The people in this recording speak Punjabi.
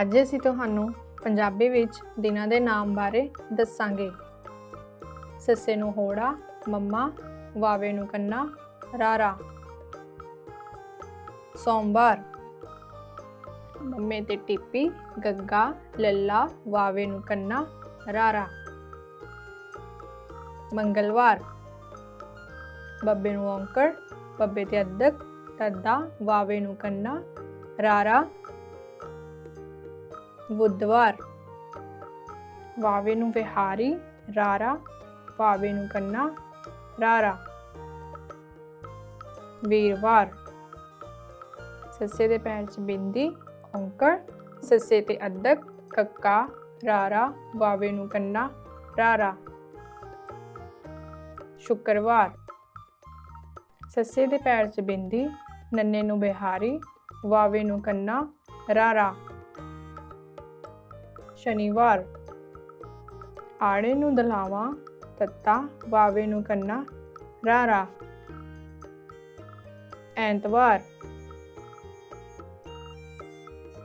ਅੱਜ ਅਸੀਂ ਤੁਹਾਨੂੰ ਪੰਜਾਬੀ ਵਿੱਚ ਦਿਨਾਂ ਦੇ ਨਾਮ ਬਾਰੇ ਦੱਸਾਂਗੇ। ਸੱਸੇ ਨੂੰ ਹੋੜਾ, ਮੰਮਾ, ਵਾਵੇ ਨੂੰ ਕੰਨਾ, ਰਾਰਾ। ਸੋਮਵਾਰ। ਮੰਮੇ ਤੇ ਟਿੱਪੀ, ਗੱਗਾ, ਲੱਲਾ, ਵਾਵੇ ਨੂੰ ਕੰਨਾ, ਰਾਰਾ। ਮੰਗਲਵਾਰ। ਬੱਬੇ ਨੂੰ ਔਂਕੜ, ਬੱਬੇ ਤੇ ਅੱਧਕ ਤੱਦਾ, ਵਾਵੇ ਨੂੰ ਕੰਨਾ, ਰਾਰਾ। ਬੁੱਧਵਾਰ। ਵਾਵੇ ਨੂੰ ਵਿਹਾਰੀ, ਰਾਰਾ, ਵਾਵੇ ਨੂੰ ਕੰਨਾ, ਰਾਰਾ। ਵੀਰਵਾਰ। ਸੱਸੇ ਦੇ ਪੈਰ 'ਚ ਬਿੰਦੀ, ਔਂਕੜ, ਸੱਸੇ ਤੇ ਅੱਧਕ ਕੱਕਾ, ਰਾਰਾ, ਵਾਵੇ ਨੂੰ ਕੰਨਾ, ਰਾਰਾ। ਸ਼ੁੱਕਰਵਾਰ। ਸੱਸੇ ਦੇ ਪੈਰ 'ਚ ਬਿੰਦੀ, ਨੰਨੇ ਨੂੰ ਬਿਹਾਰੀ ਵਾਵੇ ਨੂੰ ਕੰਨਾ, ਰਾਰਾ। ਸ਼ਨੀਵਾਰ। ਆੜੇ ਨੂੰ ਦਲਾਵਾ ਤੱਤਾ ਵਾਵੇ ਨੂੰ ਕੰਨਾ ਰਾਰਾ। ਐਤਵਾਰ।